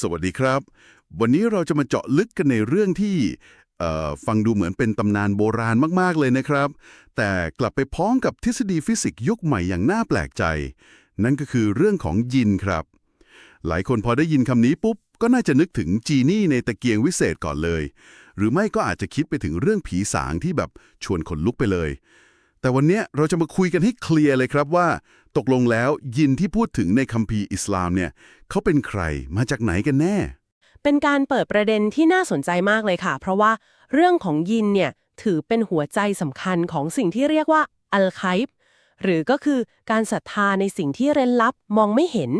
สวัสดีครับ วันนี้เราจะมาเจาะลึกกันในเรื่องที่ฟังดูเหมือนเป็นตำนานโบราณมาก ๆ เลยนะครับ แต่กลับไปพ้องกับทฤษฎีฟิสิกส์ยุคใหม่อย่างน่าแปลกใจ นั่นก็คือเรื่องของยินครับ หลายคนพอได้ยินคำนี้ปุ๊บ ก็น่าจะนึกถึงจีนี่ในตะเกียงวิเศษก่อนเลย หรือไม่ก็อาจจะคิดไปถึงเรื่องผีสางที่แบบชวนขนลุกไปเลย แต่วันนี้เราจะมาคุยกันให้เคลียร์เลยครับว่า ตกลงแล้วยินที่พูดถึงในคัมภีร์อิสลามเนี่ยเขาเป็นใครมาจากไหนกันแน่ เป็นการเปิดประเด็นที่น่าสนใจมากเลยค่ะ เพราะว่าเรื่องของยินเนี่ยถือเป็นหัวใจสำคัญของสิ่งที่เรียกว่าอัลไคป์หรือก็คือการศรัทธาในสิ่งที่เร้นลับมองไม่เห็น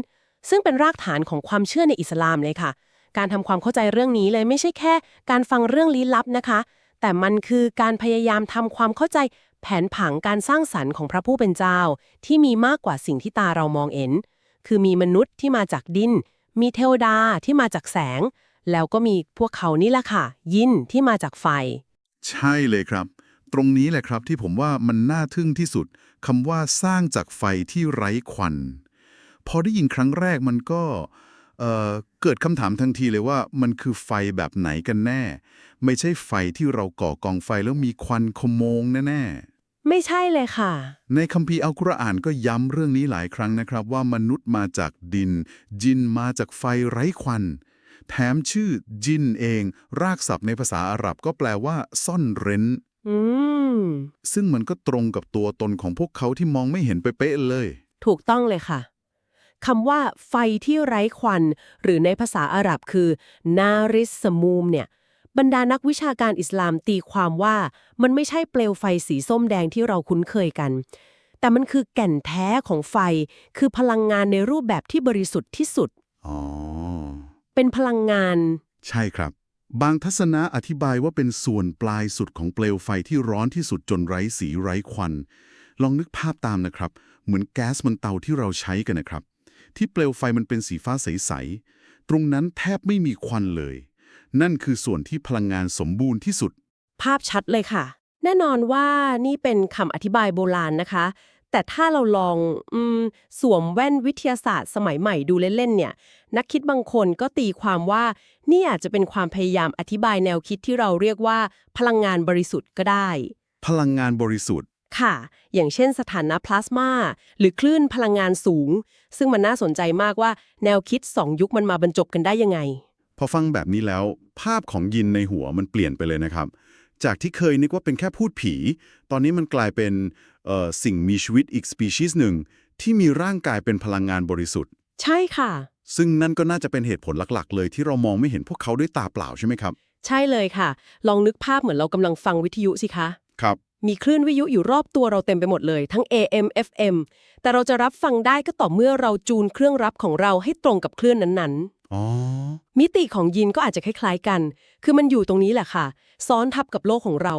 ซึ่งเป็นรากฐานของความเชื่อในอิสลามเลยค่ะ การทำความเข้าใจเรื่องนี้เลยไม่ใช่แค่ การฟังเรื่องลี้ลับนะคะ แต่มันคือการพยายามทำความเข้าใจ แผนผังการสร้างสรรค์ของพระผู้เป็นเจ้าที่มีมากกว่าสิ่งที่ตาเรามองเห็น คือมีมนุษย์ที่มาจากดิน มีเทวดาที่มาจากแสง แล้วก็มีพวกเขานี่แหละค่ะ ยินที่มาจากไฟ ใช่เลยครับ ตรงนี้แหละครับที่ผมว่ามันน่าทึ่งที่สุดคำว่าสร้างจากไฟที่ไร้ควัน พอได้ยินครั้งแรกมันก็เเกิดคำถามทันทีเลยว่ามันคือไฟแบบไหนกันแน่ ไม่ใช่ไฟที่เราก่อกองไฟแล้วมีควันขโมงแน่ ไม่ใช่เลยค่ะๆในคัมภีร์อัลกุรอานก็ย้ำเรื่องนี้หลายครั้งนะครับ ว่ามนุษย์มาจากดิน จินมาจากไฟไร้ควัน แถมชื่อจินเอง รากศัพท์ในภาษาอาหรับก็แปลว่า ซ่อนเร้นอืมซึ่งมันก็ตรงกับตัวตนของพวกเขาที่มองไม่เห็นเป๊ะๆเลย ถูกต้องเลยค่ะคำว่าไฟที่ไร้ควัน หรือในภาษาอาหรับคือ นาริสสมูมเนี่ย บรรดานักวิชาการอิสลามตีความว่ามันไม่ใช่เปลวไฟสีส้มแดงที่เราคุ้นเคยกัน แต่มันคือแก่นแท้ของไฟ คือพลังงานในรูปแบบที่บริสุทธิ์ที่สุด อ๋อ เป็นพลังงาน ใช่ครับ บางทัศนะอธิบายว่าเป็นส่วนปลายสุดของเปลวไฟที่ร้อนที่สุดจนไร้สีไร้ควัน ลองนึกภาพตามนะครับ เหมือนแก๊สบนเตาที่เราใช้กันนะครับ ที่เปลวไฟมันเป็นสีฟ้าใสๆ ตรงนั้นแทบไม่มีควันเลย นั่นคือส่วนที่พลังงานสมบูรณ์ที่สุด ภาพชัดเลยค่ะ แน่นอนว่านี่เป็นคำอธิบายโบราณนะคะ แต่ถ้าเราลองอมสวมแว่นวิทยาศาสตร์สมัยใหม่ดูเล่นๆเนี่ย นักคิดบางคนก็ตีความว่า นี่อาจจะเป็นความพยายามอธิบายแนวคิดที่เราเรียกว่า พลังงานบริสุทธิ์ก็ได้ พลังงานบริสุทธิ์ค่ะ อย่างเช่นสถานะพลาสมาหรือคลื่นพลังงานสูง ซึ่งมันน่าสนใจมากว่าแนวคิดสองยุคมันมาบรรจบกันได้ยังไง พอฟังแบบนี้แล้ว ภาพของยินในหัวมันเปลี่ยนไปเลยนะครับ จากที่เคยนึกว่าเป็นแค่พูดผี ตอนนี้มันกลายเป็นเอ่อสิ่งมีชีวิตอีกสปีชีส์หนึ่งที่มีร่างกายเป็นพลังงานบริสุทธิ์ ใช่ค่ะ ซึ่งนั่นก็น่าจะเป็นเหตุผลหลักๆ เลยที่เรามองไม่เห็นพวกเขาด้วยตาเปล่าใช่ไหมครับ ใช่เลยค่ะ ลองนึกภาพเหมือนเรากำลังฟังวิทยุสิคะครับมีคลื่นวิทยุอยู่รอบตัวเราเต็มไปหมดเลย ทั้ง AM FM แต่เราจะรับฟังได้ก็ต่อเมื่อเราจูนเครื่องรับของเราให้ตรงกับคลื่นนั้นอ๋อๆ มิติของยินก็อาจจะคล้ายๆกัน คือมันอยู่ตรงนี้แหละค่ะ ซ้อนทับกับโลกของเรา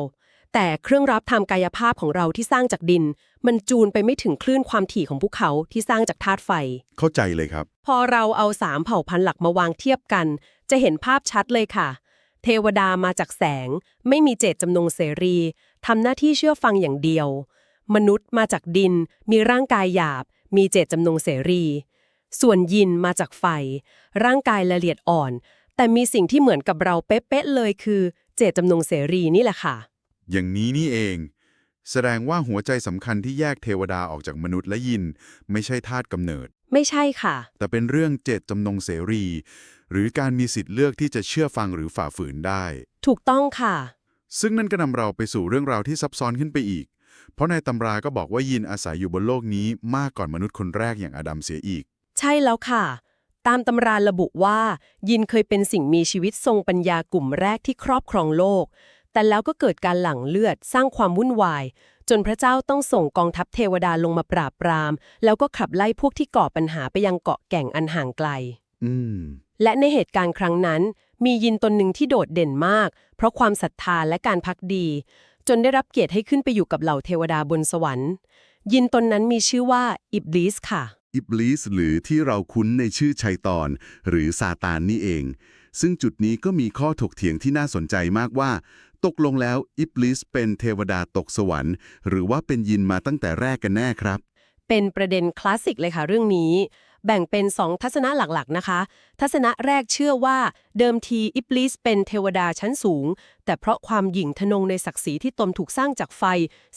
แต่เครื่องรับทางกายภาพของเราที่สร้างจากดิน มันจูนไปไม่ถึงคลื่นความถี่ของภูเขาที่สร้างจากธาตุไฟ เข้าใจเลยครับ พอเราเอาสามเผ่าพันธุ์หลักมาวางเทียบกัน จะเห็นภาพชัดเลยค่ะ เทวดามาจากแสง ไม่มีเจตจำนงเสรีทำหน้าที่เชื่อฟังอย่างเดียว มนุษย์มาจากดิน มีร่างกายหยาบ มีเจตจำนงเสรี ส่วนยินมาจากไฟ ร่างกายละเอียดอ่อน แต่มีสิ่งที่เหมือนกับเราเป๊ะๆเลยคือ เจตจำนงเสรีนี่แหละค่ะ อย่างนี้นี่เอง แสดงว่าหัวใจสำคัญที่แยกเทวดาออกจากมนุษย์และยิน ไม่ใช่ธาตุกำเนิด ไม่ใช่ค่ะ แต่เป็นเรื่องเจตจำนงเสรี หรือการมีสิทธิ์เลือกที่จะเชื่อฟังหรือฝ่าฝืนได้ ถูกต้องค่ะ ซึ่งนั่นก็นำเราไปสู่เรื่องราวที่ซับซ้อนขึ้นไปอีก เพราะในตำราก็บอกว่ายินอาศัยอยู่บนโลกนี้มากก่อนมนุษย์คนแรกอย่างอาดัมเสียอีก ใช่แล้วค่ะ ตามตำราระบุว่า ยินเคยเป็นสิ่งมีชีวิตทรงปัญญากลุ่มแรกที่ครอบครองโลก แต่แล้วก็เกิดการหลั่งเลือดสร้างความวุ่นวาย จนพระเจ้าต้องส่งกองทัพเทวดาลงมาปราบปราม แล้วก็ขับไล่พวกที่ก่อปัญหาไปยังเกาะแก่งอันห่างไกลอืมและในเหตุการณ์ครั้งนั้น มียินตนหนึ่งที่โดดเด่นมาก เพราะความศรัทธาและการพักดี จนได้รับเกียรติให้ขึ้นไปอยู่กับเหล่าเทวดาบนสวรรค์ ยินตนนั้นมีชื่อว่าอิบลิสค่ะ อิบลิสหรือที่เราคุ้นในชื่อชัยตอน หรือซาตานนี่เอง ซึ่งจุดนี้ก็มีข้อถกเถียงที่น่าสนใจมากว่า ตกลงแล้วอิบลิสเป็นเทวดาตกสวรรค์ หรือว่าเป็นยินมาตั้งแต่แรกกันแน่ครับ เป็นประเด็นคลาสสิกเลยค่ะเรื่องนี้ แบ่งเป็น 2 ทัศนะหลักๆนะคะ ทัศนะแรกเชื่อว่าเดิมทีอิบลิสเป็นเทวดาชั้นสูง แต่เพราะความหยิ่งทะนงในศักดิ์ศรีที่ตนถูกสร้างจากไฟ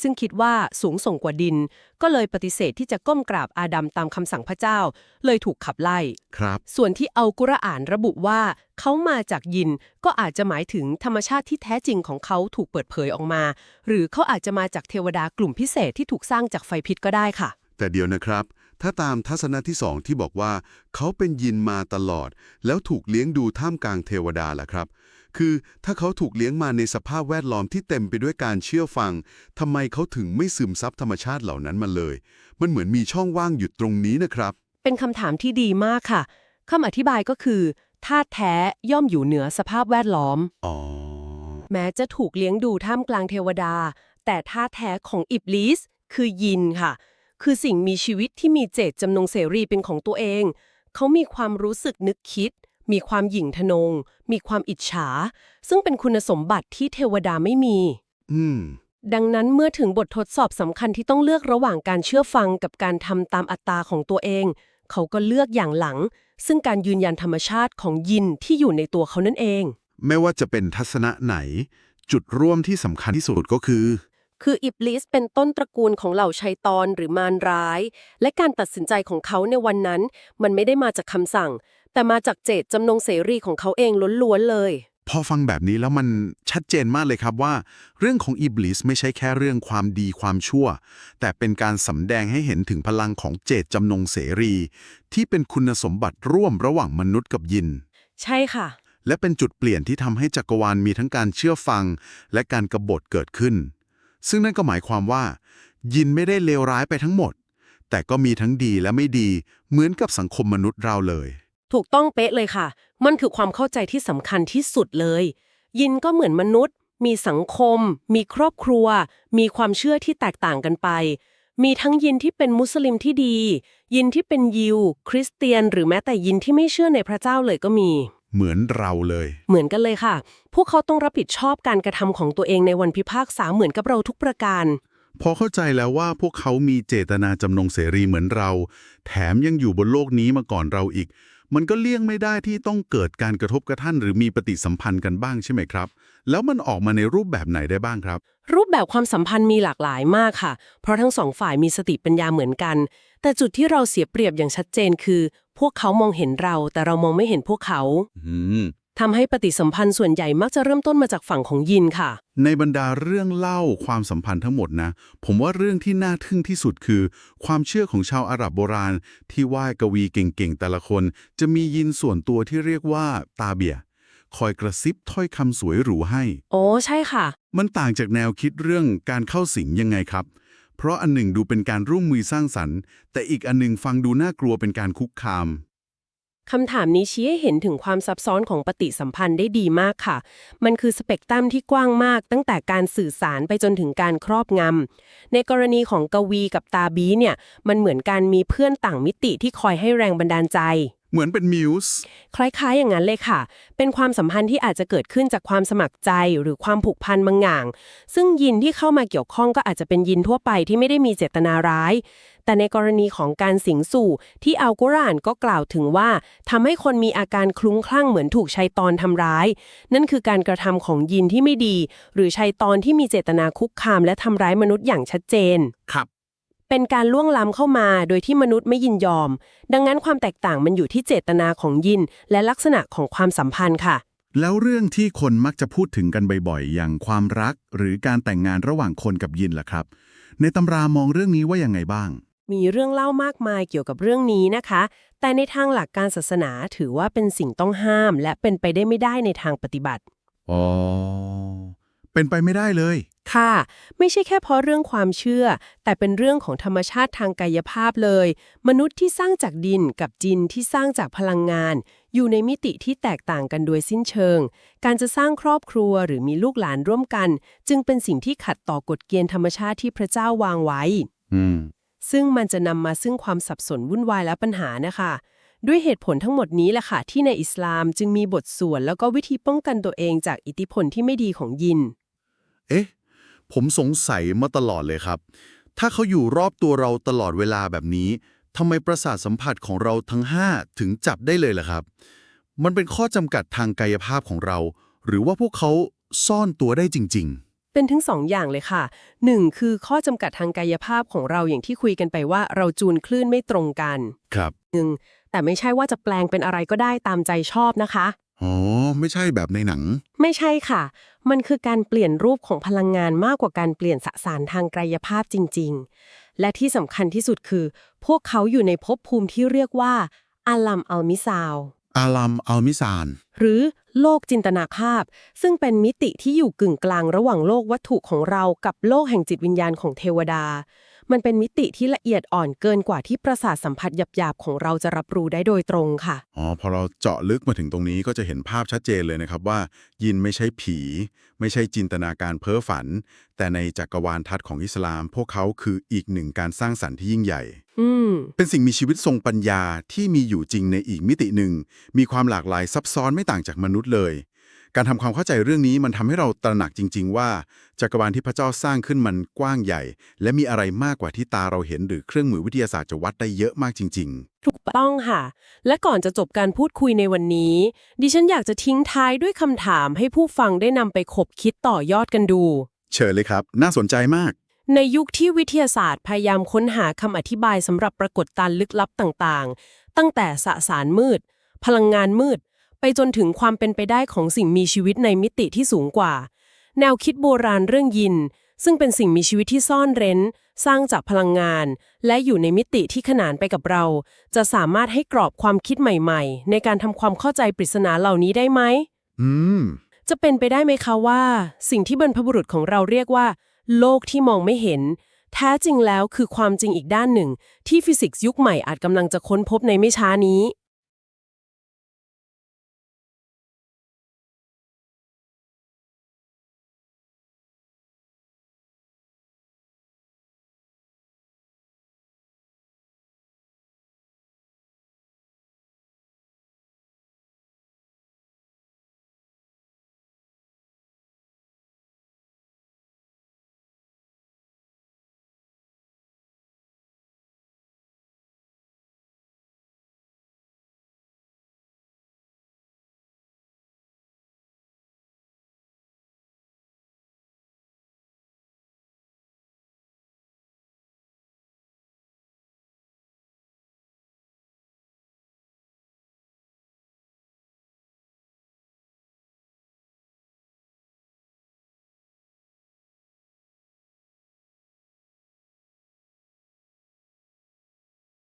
ซึ่งคิดว่าสูงส่งกว่าดิน ก็เลยปฏิเสธที่จะก้มกราบอาดัมตามคำสั่งพระเจ้า เลยถูกขับไล่ครับ ส่วนที่เอากุรอานระบุว่าเขามาจากยินก็อาจจะหมายถึงธรรมชาติที่แท้จริงของเขาถูกเปิดเผยออกมา หรือเขาอาจจะมาจากเทวดากลุ่มพิเศษที่ถูกสร้างจากไฟพิษก็ได้ค่ะ แต่เดี๋ยวนะครับ ถ้าตามทัศนะที่สองที่บอกว่า เขาเป็นยินมาตลอด แล้วถูกเลี้ยงดูท่ามกลางเทวดาล่ะครับ คือถ้าเขาถูกเลี้ยงมาในสภาพแวดล้อมที่เต็มไปด้วยการเชื่อฟังทำไมเขาถึงไม่ซึมซับธรรมชาติเหล่านั้นมาเลย มันเหมือนมีช่องว่างอยู่ตรงนี้นะครับ เป็นคำถามที่ดีมากค่ะคำอธิบายก็คือธาตุแท้ย่อมอยู่เหนือสภาพแวดล้อม อ๋อ แม้จะถูกเลี้ยงดูท่ามกลางเทวดา แต่ท่าแท้ของอิบลิสคือยินค่ะ คือสิ่งมีชีวิตที่มีเจตจำนงเสรีเป็นของตัวเอง เขามีความรู้สึกนึกคิด มีความหยิ่งทะนง มีความอิจฉา ซึ่งเป็นคุณสมบัติที่เทวดาไม่มี อืม ดังนั้นเมื่อถึงบททดสอบสำคัญที่ต้องเลือกระหว่างการเชื่อฟังกับการทำตามอัตตาของตัวเอง เขาก็เลือกอย่างหลัง ซึ่งการยืนยันธรรมชาติของยินที่อยู่ในตัวเขานั่นเอง ไม่ว่าจะเป็นทัศนะไหน จุดร่วมที่สำคัญที่สุดก็คือ คืออิบลิสเป็นต้นตระกูลของเหล่าชัยตอนหรือมารร้าย และการตัดสินใจของเขาในวันนั้น มันไม่ได้มาจากคำสั่ง แต่มาจากเจตจำนงเสรีของเขาเองล้วนๆเลย พอฟังแบบนี้แล้วมันชัดเจนมากเลยครับว่า เรื่องของอิบลิสไม่ใช่แค่เรื่องความดีความชั่ว แต่เป็นการสำแดงให้เห็นถึงพลังของเจตจำนงเสรี ที่เป็นคุณสมบัติร่วมระหว่างมนุษย์กับยิน ใช่ค่ะ และเป็นจุดเปลี่ยนที่ทำให้จักรวาลมีทั้งการเชื่อฟัง และการกบฏเกิดขึ้น ซึ่งนั่นก็หมายความว่า ยินไม่ได้เลวร้ายไปทั้งหมด แต่ก็มีทั้งดีและไม่ดีเหมือนกับสังคมมนุษย์เราเลย ถูกต้องเป๊ะเลยค่ะ มันคือความเข้าใจที่สำคัญที่สุดเลย ยินก็เหมือนมนุษย์ มีสังคม มีครอบครัว มีความเชื่อที่แตกต่างกันไป มีทั้งยินที่เป็นมุสลิมที่ดี ยินที่เป็นยิว คริสเตียน หรือแม้แต่ยินที่ไม่เชื่อในพระเจ้าเลยก็มี เหมือนเราเลย เหมือนกันเลยค่ะ พวกเขาต้องรับผิดชอบการกระทำของตัวเองในวันพิพากษาเหมือนกับเราทุกประการ พอเข้าใจแล้วว่าพวกเขามีเจตนาจำนงเสรีเหมือนเรา แถมยังอยู่บนโลกนี้มาก่อนเราอีก มันก็เลี่ยงไม่ได้ที่ต้องเกิดการกระทบกระทั่งหรือมีปฏิสัมพันธ์กันบ้างใช่ไหมครับ แล้วมันออกมาในรูปแบบไหนได้บ้างครับ รูปแบบความสัมพันธ์มีหลากหลายมากค่ะ เพราะทั้งสองฝ่ายมีสติปัญญาเหมือนกัน แต่จุดที่เราเสียเปรียบอย่างชัดเจนคือ พวกเขามองเห็นเรา แต่เรามองไม่เห็นพวกเขาอืมทำให้ปฏิสัมพันธ์ส่วนใหญ่มักจะเริ่มต้นมาจากฝั่งของยินค่ะ ในบรรดาเรื่องเล่าความสัมพันธ์ทั้งหมดนะ ผมว่าเรื่องที่น่าทึ่งที่สุดคือ ความเชื่อของชาวอาหรับโบราณ ที่ว่ายกวีเก่งๆแต่ละคน จะมียินส่วนตัวที่เรียกว่าตาเบีย คอยกระซิบถ้อยคำสวยหรูให้ โอ้ใช่ค่ะ มันต่างจากแนวคิดเรื่องการเข้าสิงยังไงครับ เพราะอันหนึ่งดูเป็นการร่วมมือสร้างสรรค์ แต่อีกอันหนึ่งฟังดูน่ากลัวเป็นการคุกคาม คำถามนี้ชี้ให้เห็นถึงความซับซ้อนของปฏิสัมพันธ์ได้ดีมากค่ะ มันคือสเปกตรัมที่กว้างมาก ตั้งแต่การสื่อสารไปจนถึงการครอบงำ ในกรณีของกวีกับตาบีเนี่ย มันเหมือนการมีเพื่อนต่างมิติที่คอยให้แรงบันดาลใจ เหมือนเป็นมิวส์คล้ายๆ อย่างนั้นเลยค่ะ เป็นความสัมพันธ์ที่อาจจะเกิดขึ้นจากความสมัครใจหรือความผูกพันบางอย่าง ซึ่งยินที่เข้ามาเกี่ยวข้องก็อาจจะเป็นยินทั่วไปที่ไม่ได้มีเจตนาร้าย แต่ในกรณีของการสิงสู่ที่อัลกุรอานก็กล่าวถึงว่าทำให้คนมีอาการคลุ้งคลั่งเหมือนถูกชัยตอนทำร้าย นั่นคือการกระทำของยินที่ไม่ดี หรือชัยตอนที่มีเจตนาคุกคาม และทำร้ายมนุษย์อย่างชัดเจน ครับ เป็นการล่วงล้ำเข้ามาโดยที่มนุษย์ไม่ยินยอม ดังนั้นความแตกต่างมันอยู่ที่เจตนาของยิน และลักษณะของความสัมพันธ์ค่ะ แล้วเรื่องที่คนมักจะพูดถึงกันบ่อยๆ อย่างความรัก หรือการแต่งงานระหว่างคนกับยินล่ะครับ ในตำรามองเรื่องนี้ว่ายังไงบ้าง มีเรื่องเล่ามากมายเกี่ยวกับเรื่องนี้นะคะ แต่ในทางหลักการศาสนาถือว่าเป็นสิ่งต้องห้าม และเป็นไปได้ไม่ได้ในทางปฏิบัติ อ๋อ เป็นไปไม่ได้เลย ค่ะ ไม่ใช่แค่เพราะเรื่องความเชื่อ แต่เป็นเรื่องของธรรมชาติทางกายภาพเลย มนุษย์ที่สร้างจากดินกับจินที่สร้างจากพลังงาน อยู่ในมิติที่แตกต่างกันโดยสิ้นเชิง การจะสร้างครอบครัวหรือมีลูกหลานร่วมกัน จึงเป็นสิ่งที่ขัดต่อกฎเกณฑ์ธรรมชาติที่พระเจ้าวางไว้ อืม ซึ่งมันจะนำมาซึ่งความสับสนวุ่นวายและปัญหานะคะ ด้วยเหตุผลทั้งหมดนี้แหละค่ะที่ในอิสลามจึงมีบทสวดแล้วก็วิธีป้องกันตัวเองจากอิทธิพลที่ไม่ดีของยิน เอ๊ะ ผมสงสัยมาตลอดเลยครับ ถ้าเขาอยู่รอบตัวเราตลอดเวลาแบบนี้ทำไมประสาทสัมผัสของเราทั้ง 5 ถึงจับได้เลยล่ะครับ มันเป็นข้อจำกัดทางกายภาพของเรา หรือว่าพวกเขาซ่อนตัวได้จริงเป็นทั้งสองอย่างเลยค่ะหนึ่งคือข้อจำกัดทางกายภาพของเราอย่างที่คุยกันไปว่าเราจูนคลื่นไม่ตรงกันๆครับหนึ่งแต่ไม่ใช่ว่าจะแปลงเป็นอะไรก็ได้ตามใจชอบนะคะ อ๋อ ไม่ใช่แบบในหนัง ไม่ใช่ค่ะ มันคือการเปลี่ยนรูปของพลังงานมากกว่าการเปลี่ยนสสารทางกายภาพจริง ๆ และที่สำคัญที่สุดคือ พวกเขาอยู่ในภพภูมิที่เรียกว่าอาลัมอัลมิซาวอาลัมอัลมิซาน หรือโลกจินตนาภาพ ซึ่งเป็นมิติที่อยู่กึ่งกลางระหว่างโลกวัตถุของเรากับโลกแห่งจิตวิญญาณของเทวดา มันเป็นมิติที่ละเอียดอ่อนเกินกว่าที่ประสาทสัมผัสหยาบๆของเราจะรับรู้ได้โดยตรงค่ะ อ๋อพอเราเจาะลึกมาถึงตรงนี้ก็จะเห็นภาพชัดเจนเลยนะครับว่า ยินไม่ใช่ผี ไม่ใช่จินตนาการเพ้อฝัน แต่ในจักรวาลทัศน์ของอิสลาม พวกเขาคืออีกหนึ่งการสร้างสรรค์ที่ยิ่งใหญ่ อืม เป็นสิ่งมีชีวิตทรงปัญญาที่มีอยู่จริงในอีกมิติหนึ่ง มีความหลากหลายซับซ้อนไม่ต่างจากมนุษย์เลย การทำความเข้าใจเรื่องนี้มันทำให้เราตระหนักจริง ๆ ว่าจักรวาลที่พระเจ้าสร้างขึ้นมันกว้างใหญ่ และมีอะไรมากกว่าที่ตาเราเห็นหรือเครื่องมือวิทยาศาสตร์จะวัดได้เยอะมากจริงถูกต้องค่ะ และก่อนจะจบการพูดคุยในวันนี้ ดิฉันอยากจะทิ้งท้ายด้วยคำถามให้ผู้ฟังได้นำไปขบคิดต่อยอดกันดูๆเชิญเลยครับ น่าสนใจมาก ในยุคที่วิทยาศาสตร์พยายามค้นหาคำอธิบายสำหรับปรากฏการณ์ลึกลับต่างๆ ตั้งแต่สสารมืด พลังงานมืด ไปจนถึงความเป็นไปได้ของสิ่งมีชีวิตในมิติที่สูงกว่า แนวคิดโบราณเรื่องยิน ซึ่งเป็นสิ่งมีชีวิตที่ซ่อนเร้น สร้างจากพลังงาน และอยู่ในมิติที่ขนานไปกับเรา จะสามารถให้กรอบความคิดใหม่ ๆ ในการทำความเข้าใจปริศนาเหล่านี้ได้ไหมอืมจะเป็นไปได้ไหมคะว่า สิ่งที่บรรพบุรุษของเราเรียกว่า โลกที่มองไม่เห็น แท้จริงแล้วคือความจริงอีกด้านหนึ่ง ที่ฟิสิกส์ยุคใหม่อาจกำลังจะค้นพบในไม่ช้านี้